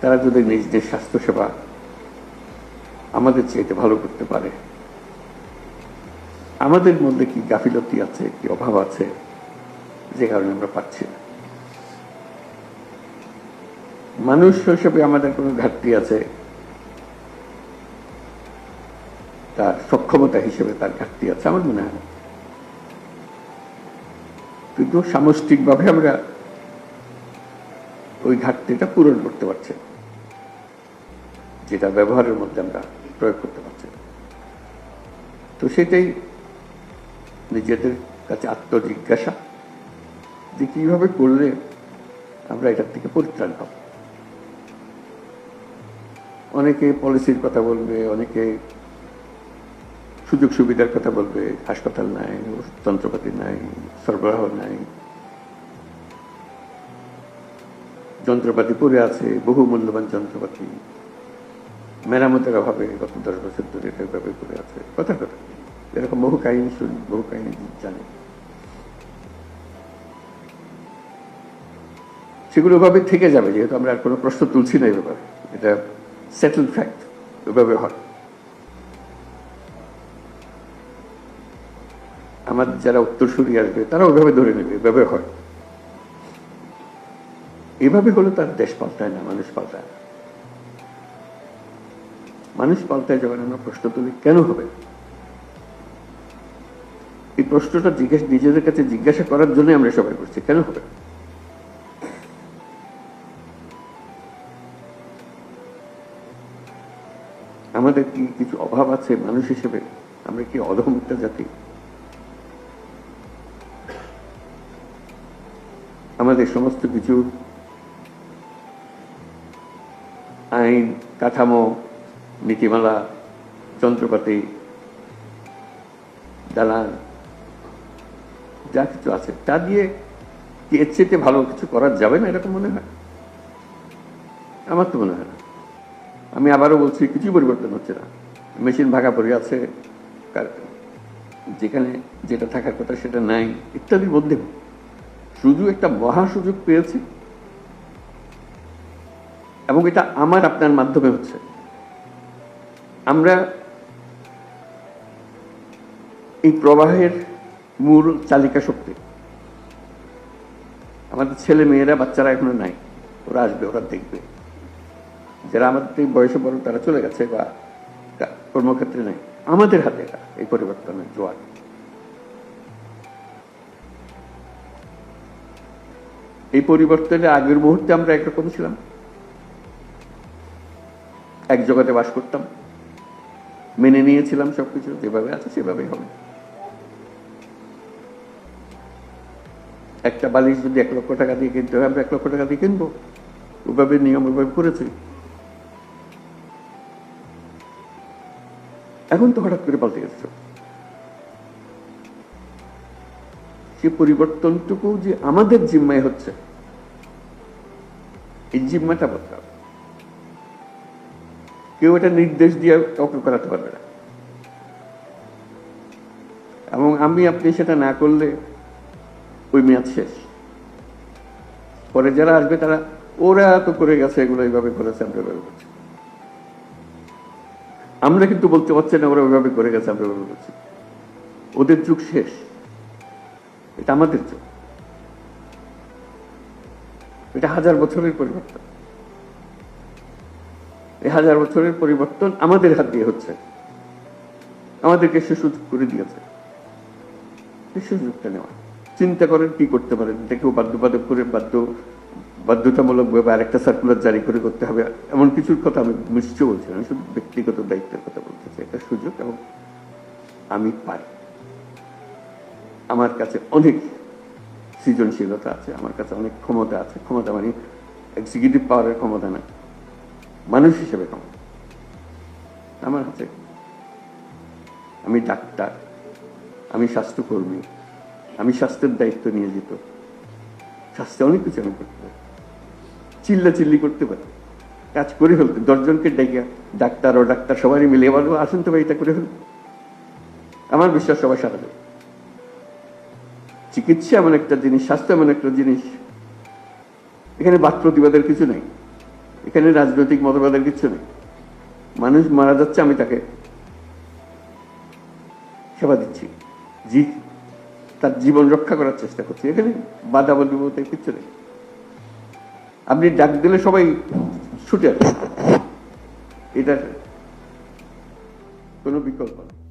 তারা যদি নিজেদের স্বাস্থ্যসেবা আমাদের চাইতে ভালো করতে পারে, আমাদের মধ্যে কি গাফিলতি আছে, কি অভাব আছে? যে কারণে আমরা পাচ্ছি না। মানুষ হিসেবে আমাদের কোনো ঘাটতি আছে, তার সক্ষমতা হিসেবে তার ঘাটতি আছে, আমার মনে হয় কিন্তু সামষ্টিকভাবে আমরা ওই ঘাটতিটা পূরণ করতে পারছে। যেটা ব্যবহারের মধ্যে আমরা প্রয়োগ করতে পারছি। তো সেটাই নিজেদের কাছে আত্মজিজ্ঞাসা যে কীভাবে করলে আমরা এটার থেকে পরিত্রাণ পাব। অনেকে পলিসির কথা বলবে, অনেকে সুযোগ সুবিধার কথা বলবে, হাসপাতাল নাই যন্ত্রপাতি নাই, সরবরাহ নাই। যন্ত্রপাতি পড়ে আছে, বহু মূল্যবান যন্ত্রপাতি। মেরামতের অভাবে গত দশ বছর ধরে এটা এভাবে পড়ে আছে। কথা কথা। এরকম বহু কাহিনী শুনি, বহু কাহিনী জানি। সেগুলো ওভাবে থেকে যাবে, যেহেতু আমরা আর কোনো প্রশ্ন তুলছি না ব্যাপারে এটা সেটেল ফ্যাক্ট ওভাবে হয়। আমার যারা উত্তরসূরি আসবে তারা ওইভাবে ধরে নেবে, এভাবে হয়। এভাবে হলে তার দেশ পাল্টায় না, মানুষ পাল্টায় না। মানুষ পাল্টায় যখন আমরা প্রশ্ন তুলি, কেন হবে? এই প্রশ্নটা জিজ্ঞেস নিজেদের কাছে জিজ্ঞাসা করার জন্য আমরা সবাই করছি, কেন হবে? আমাদের কি কিছু অভাব আছে মানুষ হিসেবে? আমরা কি অধমুক্ত জাতি? আমাদের সমস্ত কিছু কাঠামো, নীতিমালা, যন্ত্রপাতি দালান যা কিছু আছে, তা দিয়ে কি এর চেয়ে ভালো কিছু করা যাবে না এরকম মনে হয়? আমার তো মনে হয় না। আমি আবারও বলছি কিছু পরিবর্তন হচ্ছে না। মেশিন ভাগা পড়ে আছে যেখানে যেটা থাকার কথা সেটা নাই, ইত্যাদির মধ্যে শুধু একটা মহা সুযোগ পেয়েছি। এবং এটা আমার আপনার মাধ্যমে হচ্ছে। আমরা এই প্রবাহের মূল চালিকা শক্তি। আমাদের ছেলে মেয়েরা, বাচ্চারা এখনও নাই। ওরা আসবে, ওরা দেখবে। যারা আমাদের বয়সে বড়, তারা চলে গেছে বা কর্মক্ষেত্রে নাই। আমাদের হাতে এই পরিবর্তনের জোয়ার। এই পরিবর্তনের আগের মুহূর্তে আমরা একরকম ছিলাম। এক জগতে বাস করতাম। মেনে নিয়েছিলাম সবকিছু, যেভাবে আছে সেভাবেই হবে। একটা বালিশ যদি এক লক্ষ টাকা দিয়ে কিনতে হয়, আমরা এক লক্ষ টাকা দিয়ে কিনবো। ওভাবে নিয়ম ওইভাবে করেছি। এখন তো হঠাৎ করে পাল্টে গেছে সে পরিবর্তনটুকু যে আমাদের জিম্মায় হচ্ছে, এই জিম্মাটা বদলাবে। কেউ এটা নির্দেশ দিয়ে কাউকে করাতে পারবে না। এবং আমি, আপনি সেটা না করলে ওই মেয়াদ শেষ। পরে যারা আসবে, তারা, ওরা তো করে গেছে এগুলো এইভাবে করেছে, আমরা এভাবে করছি। আমরা কিন্তু বলতে পারছি না ওরা ওইভাবে করে গেছে, আমরা ওইভাবে করছি। ওদের যুগ শেষ। এটা আমাদের যুগ। এটা হাজার বছরের পরিবর্তন। এই হাজার বছরের পরিবর্তন আমাদের হাত দিয়ে হচ্ছে। আমাদেরকে সে সুযোগ করে দিয়েছে। সুযোগটা নেওয়া। চিন্তা করেন কি করতে পারেন? কেউ বাধ্যবাধক করে বাধ্য, বাধ্যতামূলক ভাবে আরেকটা সার্কুলার জারি করে করতে হবে। এমন কিছুর কথা আমি নিশ্চয় বলছি আমি শুধু ব্যক্তিগত দায়িত্বের কথা বলতেছি এটা সুযোগ এবং আমি পারি। আমার কাছে অনেক সৃজনশীলতা আছে। আমার কাছে অনেক ক্ষমতা আছে। ক্ষমতা মানে এক্সিকিউটিভ পাওয়ারের ক্ষমতা না। মানুষ হিসেবে ক্ষমতা আমার কাছে আমি ডাক্তার, আমি স্বাস্থ্যকর্মী, আমি স্বাস্থ্যের দায়িত্ব নিয়ে যেত। স্বাস্থ্যে অনেক কিছু আমি করতে পারি। চিল্লা চিল্লি করতে পারি। কাজ করে ফেলতে দশজনকে ডেকে ডাক্তার ও ডাক্তার সবাই মিলে বলব আসুন তো ভাই, এটা করে ফেলতে আমার বিশ্বাস সবাই সারা দেবে চিকিৎসা এমন একটা জিনিস, স্বাস্থ্য এমন একটা জিনিস। এখানে বাদ প্রতিবাদের কিছু নেই। এখানে রাজনৈতিক মতবাদের কিছু নেই। মানুষ মারা যাচ্ছে, আমি তাকে সেবা দিচ্ছি। জি, তার জীবন রক্ষা করার চেষ্টা করছি। এখানে বাধা বলবি বলতে কিচ্ছু নেই। আপনি ডাক দিলে সবাই ছুটে আসবে এটা কোনো বিকল্প না